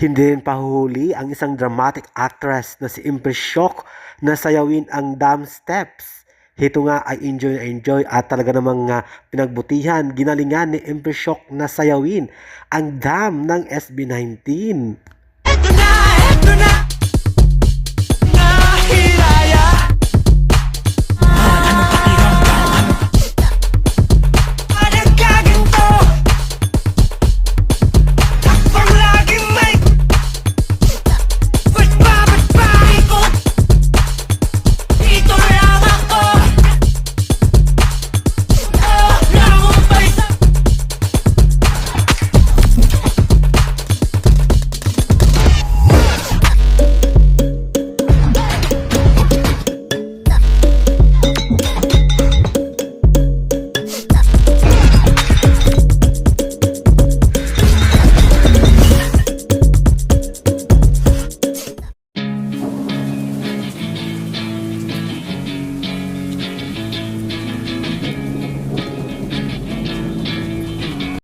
Hindi rin pahuhuli ang isang dramatic actress na si Empress Shock na sayawin ang dam steps. Ito nga ay enjoy na enjoy at talaga namang nga pinagbutihan, ginalingan ni Empress Shock na sayawin ang dam ng SB19. Eto na, eto na